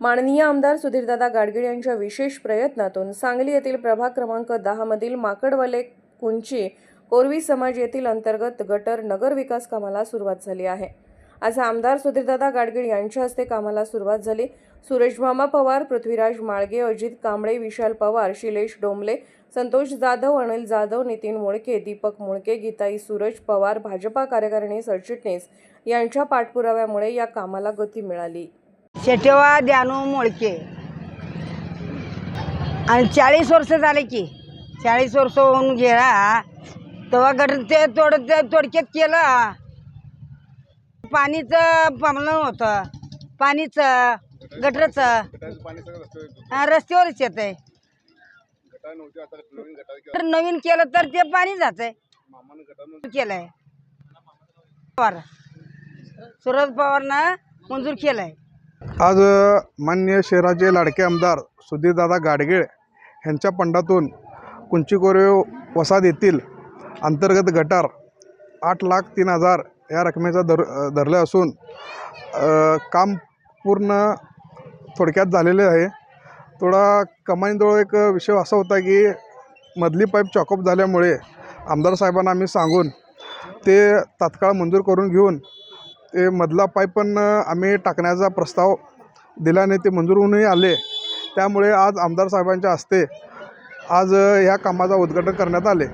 माननीय आमदार सुधीरदादा गाडगीळ यांच्या विशेष प्रयत्नातून सांगली येथील प्रभाग क्रमांक दहामधील माकडवले कुंची कोरवी समाज येथील अंतर्गत गटर नगर विकास कामाला सुरुवात झाली आहे. आज आमदार सुधीरदादा गाडगीळ यांच्या हस्ते कामाला सुरुवात झाली. सुरेशमामा पवार पृथ्वीराज माळगे अजित कांबळे विशाल पवार शिलेश डोंबले संतोष जाधव अनिल जाधव नितीन मुळके दीपक मुळके गीताई सूरज पवार भाजपा कार्यकारिणी सरचिटणीस यांच्या पाठपुराव्यामुळे या कामाला गती मिळाली. शेटेवा द्यानू मोळके. आणि चाळीस वर्ष झाले की चाळीस वर्ष होऊन गेला तेव्हा गट ते तोड ते तोडक्यात केलं. पाणीचं प्रॉब्लेम होतं पाणीचं गटरचं. रस्त्यावरच येत आहे तर नवीन केलं तर ते पाणी जात आहे केलंय. पवार. सुरज पवारनं मंजूर केलंय. आज मान्य शहराचे लाडके आमदार सुधीरदादा गाडगीळ यांच्या पंडातून कुंचीकोरे वसाद येथील अंतर्गत गटार आठ लाख तीन हजार या रकमेचा धर अ, धरलं असून काम पूर्ण थोडक्यात झालेले आहे. थोडा कमानीजवळ एक विषय असा होता की मधली पाईप चॉकअप झाल्यामुळे आमदार साहेबांना आम्ही सांगून ते तात्काळ मंजूर करून घेऊन ते मधला पाईप पण आम्ही टाकण्याचा प्रस्ताव दिल्याने ते मंजूर होऊनही आले. त्यामुळे आज आमदार साहेबांच्या हस्ते आज या कामाचा उद्घाटन करण्यात आले.